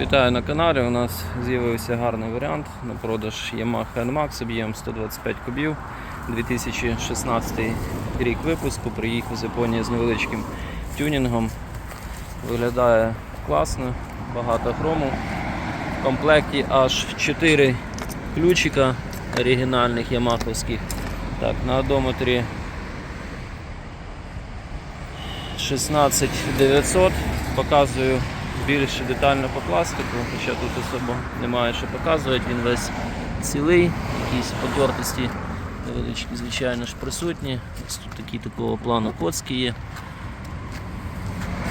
Вітаю на каналі. У нас з'явився гарний варіант на продаж Yamaha NMAX об'єм 125 кубів. 2016 рік випуску. Приїхав з Японії з невеличким тюнінгом. Виглядає класно, багато хрому. В комплекті аж 4 ключика оригінальних ямаховських. Так, на одометрі 16900. Показую більш детально по пластику, хоча тут особо немає що показувати, він весь цілий, якісь потертості невеличкі, звичайно ж присутні. Ось тут такі такого плану коцки є.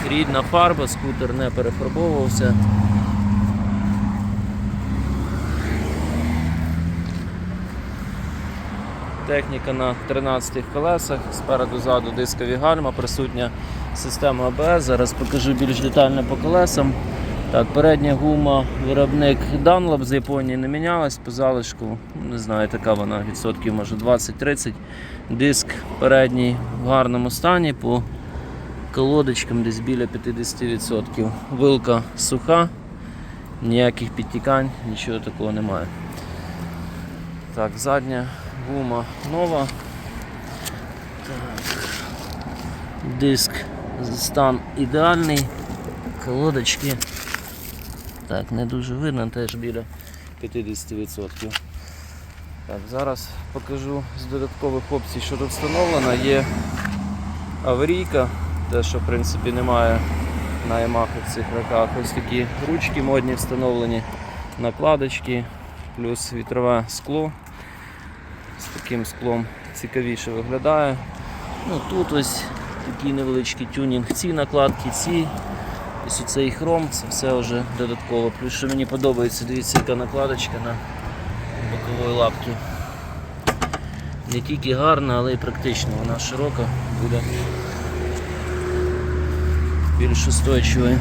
Рідна фарба, скутер не перефарбовувався. Техніка на 13 колесах, спереду ззаду дискові гальма, присутня система ABS. Зараз покажу більш детально по колесам. Так, передня гума, виробник Dunlop з Японії не мінялась по залишку. Не знаю, така вона відсотків, може 20-30. Диск передній в гарному стані, по колодочкам десь біля 50%. Вилка суха, ніяких підтікань, нічого такого немає. Так, задня гума нова. Так. Диск стан ідеальний. Колодочки. Так, не дуже видно, теж біля 50%. Так, зараз покажу з додаткових опцій, що тут встановлено. Є аварійка, те, що в принципі немає на Yamaha в цих роках. Ось такі ручки модні встановлені, накладочки, плюс вітрове скло з таким склом цікавіше виглядає. Ну, Тут ось такий невеличкий тюнінг, ці накладки, ці. Ось цей хром, це все вже додатково. Плюс що мені подобається, дивіться, яка накладочка на бокової лапки. Не тільки гарна, але й практична. Вона широка, буде більш устойчивою.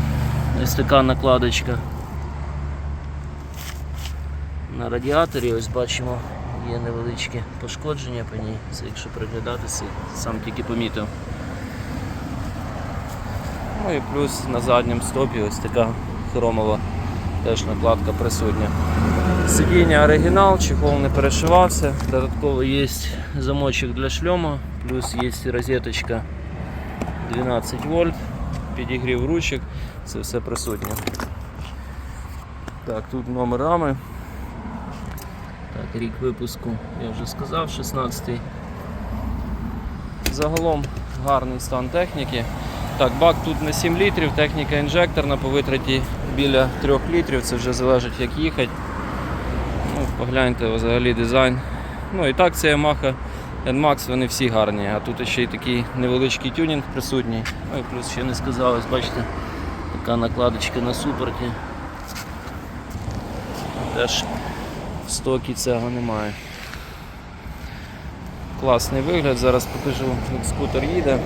Ось така накладочка. На радіаторі ось бачимо є невеличке пошкодження по ній, це якщо приглядатися, сам тільки помітив. Ну і плюс на задньому стопі ось така хромова теж накладка присутня. Сидіння оригінал, чехол не перешивався, додатково є замочок для шльома, плюс є розеточка 12 вольт, підігрів ручок, це все присутнє. Так, тут номер рами. Так, рік випуску, я вже сказав, 16-й. Загалом гарний стан техніки. Так, бак тут на 7 літрів, техніка інжекторна по витраті біля 3 літрів, це вже залежить як їхати. Ну, Погляньте взагалі дизайн. Ну і так це Yamaha NMAX, вони всі гарні, а тут ще й такий невеличкий тюнінг присутній. Ну і плюс ще не сказав, ось бачите, така накладочка на суперті. Теж в стокі цього немає. Класний вигляд, зараз покажу, як скутер їде.